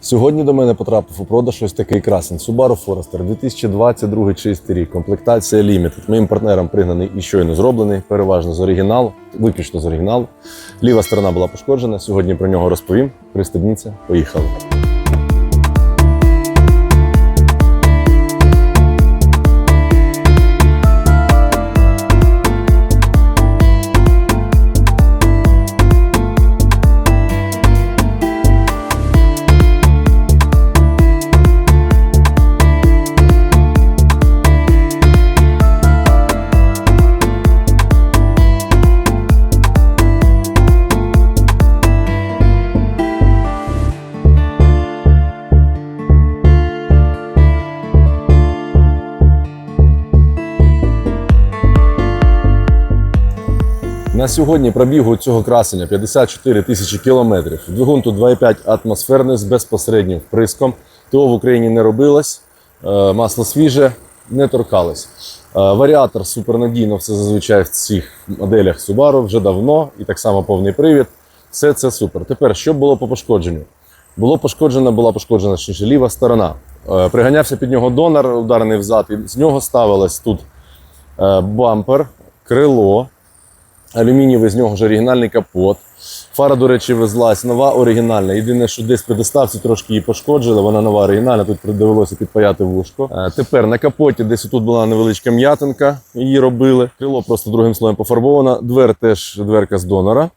Сьогодні до мене потрапив у продаж ось такий красень Subaru Forester 2022 чистий рік, комплектація Limited. Моїм партнерам пригнаний і щойно зроблений, переважно з оригіналу, виключно з оригіналу. Ліва сторона була пошкоджена. Сьогодні про нього розповім. Пристебніться, поїхали. На сьогодні пробігу цього красення 54 тисячі кілометрів. Двигун тут 2,5 атмосферний з безпосереднім вприском. ТО в Україні не робилось, е, масло свіже, не торкалось. Е, Варіатор супернадійно, все зазвичай в цих моделях Subaru вже давно, і так само повний привід. Все це супер. Тепер, що було по пошкодженню? Було пошкоджена, була пошкоджена точніше, ліва сторона. Е, Приганявся під нього донор, ударений взад, і з нього ставилось тут бампер, крило, алюмінієвий з нього ж оригінальний капот. Фара, до речі, везлась нова оригінальна. Єдине, що десь при доставці трошки її пошкоджили, вона нова оригінальна, тут довелося підпаяти вушко. Е, Тепер на капоті десь тут була невеличка м'ятинка, її робили. Крило просто другим слоєм пофарбовано. Двер теж дверка з донора.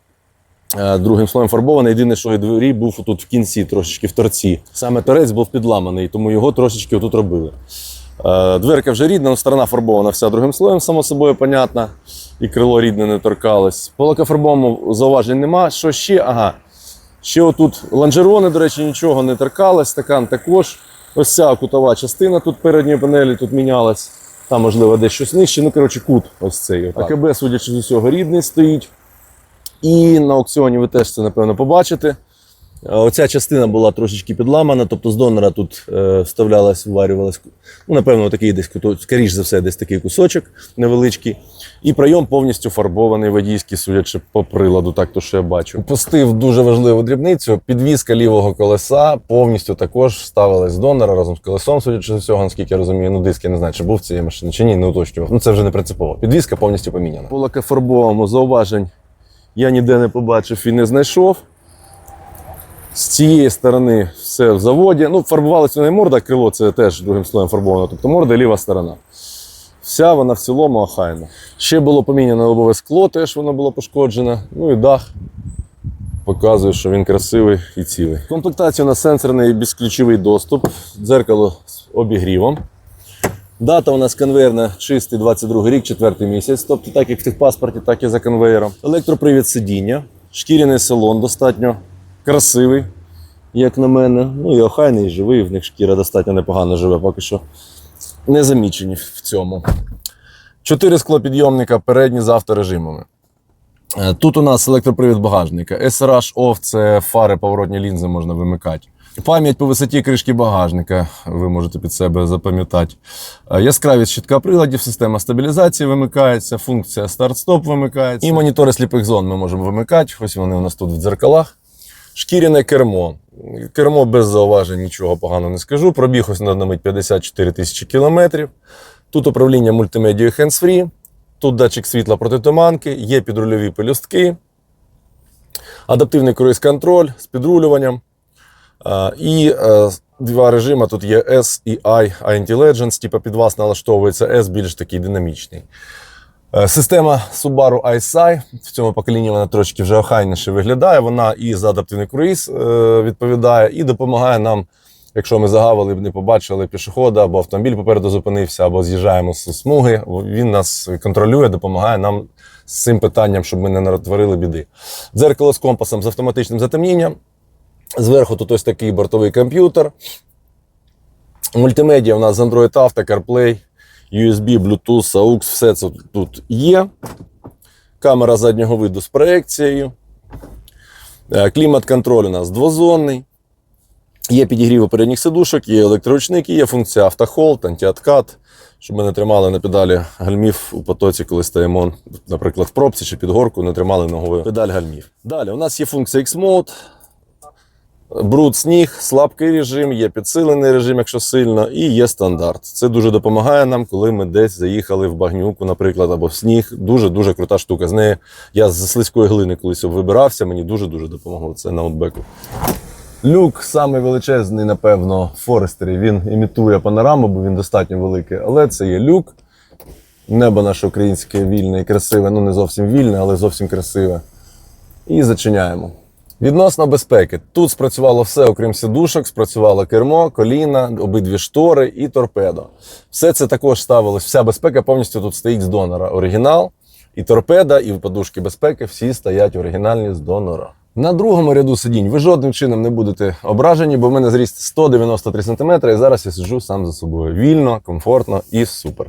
Е, Другим слоєм фарбоване. Єдине, що і двері був тут в кінці, трошечки в торці. Саме торець був підламаний, тому його трошечки тут робили. Е, Дверка вже рідна, сторона фарбована вся другим слоєм, само собою, понятно. І крило рідне не торкалось. По лакофарбовому зауважень нема. Що ще? Ага. Ще отут лонжерони, до речі, нічого не торкалось, стакан також. Ось ця кутова частина тут передньої панелі тут мінялась. Там, можливо, десь щось нижче. Ну, коротше, кут ось цей. АКБ, судячи з усього, рідний стоїть. І на аукціоні ви теж це, напевно, побачите. Оця частина була трошечки підламана, тобто з донора тут е, вставлялась, вварювалась, ну, напевно, такий десь скоріш за все, десь такий кусочок невеличкий. І прийом повністю фарбований водійський, судячи по приладу, так то що я бачу. Упустив дуже важливу дрібницю. Підвізка лівого колеса повністю також ставилась з донора разом з колесом, судячи з усього, наскільки я розумію. Ну, диск я не знаю, чи був в цієї машини, чи ні, не уточнював. Ну це вже не принципово. Підвізка повністю поміняна. По лакофарбовому зауважень я ніде не побачив і не знайшов. З цієї сторони все в заводі. Ну, фарбувалася не морда, крило це теж другим слоєм фарбовано, тобто морда і ліва сторона. Вся вона в цілому охайна. Ще було поміняне лобове скло, теж воно було пошкоджене. Ну і дах показує, що він красивий і цілий. У нас сенсорний безключовий доступ, дзеркало з обігрівом. Дата у нас конвейерна чистий 22 рік, 4 місяць. Тобто, так як в техпаспорті, так і за конвейером. Електропривід сидіння, шкіряний салон достатньо красивий, як на мене. Ну і охайний, і живий. В них шкіра достатньо непогано живе, поки що не замічені в цьому. Чотири склопідйомника передні з авторежимами. Е, Тут у нас електропривід багажника. SRH OFF – це фари поворотні лінзи можна вимикати. Пам'ять по висоті кришки багажника ви можете під себе запам'ятати. Е, Яскравість щитка приладів, система стабілізації вимикається, функція старт-стоп вимикається. І монітори сліпих зон ми можемо вимикати. Ось вони у нас тут в дзеркалах. Шкіряне кермо. Кермо без зауважень, нічого поганого не скажу. Пробіг ось на мить 54 тисячі кілометрів. Тут управління мультимедією hands-free. Тут датчик світла протитуманки, є підрульові пелюстки, адаптивний круїз-контроль з підрулюванням. І е, два режими тут є S і I Anti-Legends, типу під вас налаштовується S більш такий динамічний. Е, Система Subaru ISI в цьому поколінні вона трошки вже охайніше виглядає. Вона і за адаптивний круїз е, відповідає, і допомагає нам, якщо ми загавили, не побачили пішохода або автомобіль попереду зупинився, або з'їжджаємо з смуги. Він нас контролює, допомагає нам з цим питанням, щоб ми не натворили біди. Дзеркало з компасом з автоматичним затемнінням. Зверху тут ось такий бортовий комп'ютер. Мультимедіа у нас з Android Auto, CarPlay, USB, Bluetooth, AUX, все це тут є. Камера заднього виду з проекцією. Е, Клімат-контроль у нас двозонний. Є підігріви передніх сидушок, є електроручники, є функція автохолд, антиоткат, щоб ми не тримали на педалі гальмів у потоці, коли стоїмо, наприклад, в пробці чи під горку, не тримали ногою педаль гальмів. Далі у нас є функція X-Mode. Бруд, сніг, слабкий режим, є підсилений режим, якщо сильно, і є стандарт. Це дуже допомагає нам, коли ми десь заїхали в багнюку, наприклад, або в сніг. Дуже дуже крута штука. З нею я з слизької глини колись вибирався, мені дуже дуже допомогло це на аутбеку. Люк самий величезний, напевно, в Форестері. Він імітує панораму, бо він достатньо великий. Але це є люк. Небо наше українське вільне і красиве. Ну не зовсім вільне, але зовсім красиве. І зачиняємо. Відносно безпеки. Тут спрацювало все, окрім сидушок, спрацювало кермо, коліна, обидві штори і торпедо. Все це також ставилось. Вся безпека повністю тут стоїть з донора. Оригінал, і торпеда, і подушки безпеки всі стоять оригінальні з донора. На другому ряду сидінь ви жодним чином не будете ображені, бо в мене зріст 193 см, і зараз я сиджу сам за собою. Вільно, комфортно і супер.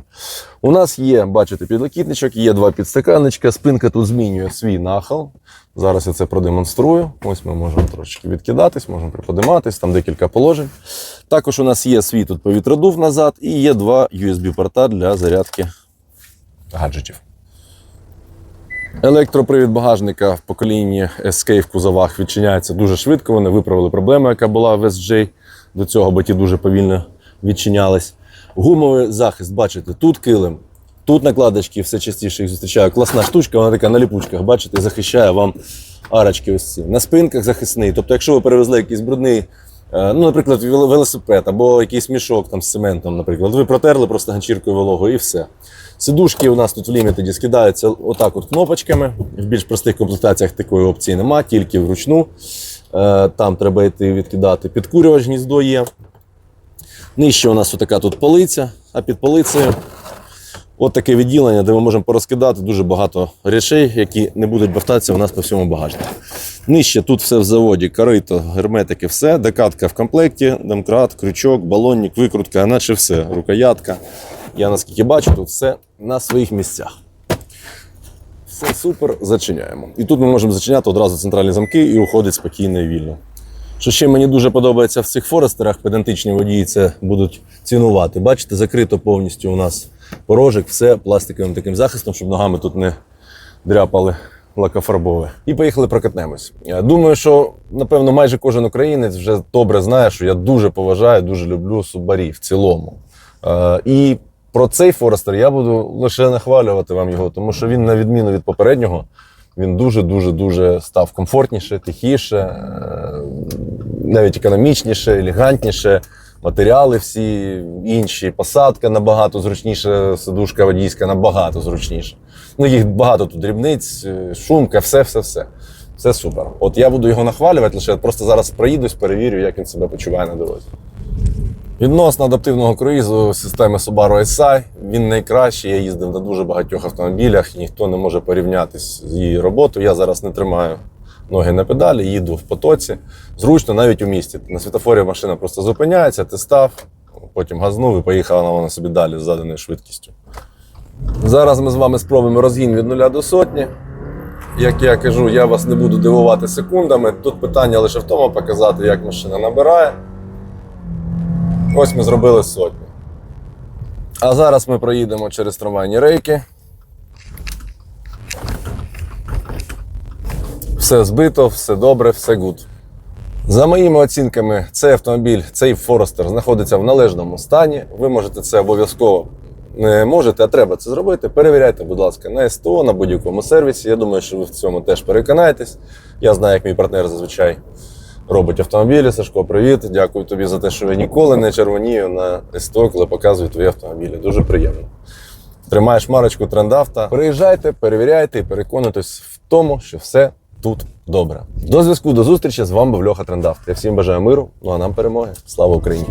У нас є, бачите, підлокітничок, є два підстаканничка, спинка тут змінює свій нахил. Зараз я це продемонструю. Ось ми можемо трошечки відкидатись, можемо приподиматись, там декілька положень. Також у нас є свій тут повітродув назад і є два USB-порта для зарядки гаджетів. Електропривід багажника в поколінні SK в кузовах відчиняється дуже швидко. Вони виправили проблему, яка була в SJ до цього, бо ті дуже повільно відчинялись. Гумовий захист, бачите, тут килим, тут накладочки, все частіше їх зустрічаю. Класна штучка, вона така на ліпучках, бачите, захищає вам арочки ось ці. На спинках захисний. Тобто, якщо ви перевезли якийсь брудний, е, ну, наприклад, велосипед або якийсь мішок там з цементом, наприклад, ви протерли просто ганчіркою вологою і все. Сидушки у нас тут в лімітеді скидаються отак от кнопочками. В більш простих комплектаціях такої опції нема, тільки вручну. Е, Там треба йти відкидати. Підкурювач гніздо є. Нижче у нас отака тут полиця, а під полицею от таке відділення, де ми можемо порозкидати дуже багато речей, які не будуть бавтатися у нас по всьому багажнику. Нижче тут все в заводі, корито, герметики, все, декатка в комплекті, домкрат, крючок, балонник, викрутка, наче все, рукоятка. Я наскільки бачу, тут все на своїх місцях. Все супер, зачиняємо. І тут ми можемо зачиняти одразу центральні замки і уходить спокійно і вільно. Що ще мені дуже подобається в цих форестерах, педантичні водії це будуть цінувати. Бачите, закрито повністю у нас порожик, все пластиковим таким захистом, щоб ногами тут не дряпали лакофарбове. І поїхали прокатнемось. Я думаю, що напевно майже кожен українець вже добре знає, що я дуже поважаю, дуже люблю субарі в цілому. Е, і про цей Форестер я буду лише нахвалювати вам його, тому що він, на відміну від попереднього, він дуже дуже дуже став комфортніше, тихіше, е, навіть економічніше, елегантніше. Матеріали всі інші, посадка набагато зручніша, сидушка водійська набагато зручніша. Ну, їх багато тут дрібниць, е, шумка, все, все, супер. От я буду його нахвалювати, лише просто зараз проїдусь, перевірю, як він себе почуває на дорозі. Відносно адаптивного круїзу системи Subaru SI, він найкращий. Я їздив на дуже багатьох автомобілях, ніхто не може порівнятися з її роботою. Я зараз не тримаю ноги на педалі, їду в потоці. Зручно навіть у місті. На світофорі машина просто зупиняється, ти став, потім газнув і поїхала вона собі далі з заданою швидкістю. Зараз ми з вами спробуємо розгін від 0 до сотні. Як я кажу, я вас не буду дивувати секундами. Тут питання лише в тому показати, як машина набирає. Ось ми зробили сотню. А зараз ми проїдемо через трамвайні рейки. Все збито, все добре, все гуд. За моїми оцінками, цей автомобіль, цей Форестер знаходиться в належному стані. Ви можете це обов'язково не можете, а треба це зробити. Перевіряйте, будь ласка, на СТО, на будь-якому сервісі. Я думаю, що ви в цьому теж переконаєтесь. Я знаю, як мій партнер зазвичай робить автомобілі. Сашко, привіт. Дякую тобі за те, що ви ніколи не червонію на СТО, коли показую твої автомобілі. Дуже приємно. Тримаєш марочку трендавта. Приїжджайте, перевіряйте і переконуйтесь в тому, що все тут добре. До зв'язку, до зустрічі. З вами був Льоха Трендавт. Я всім бажаю миру, ну а нам перемоги. Слава Україні!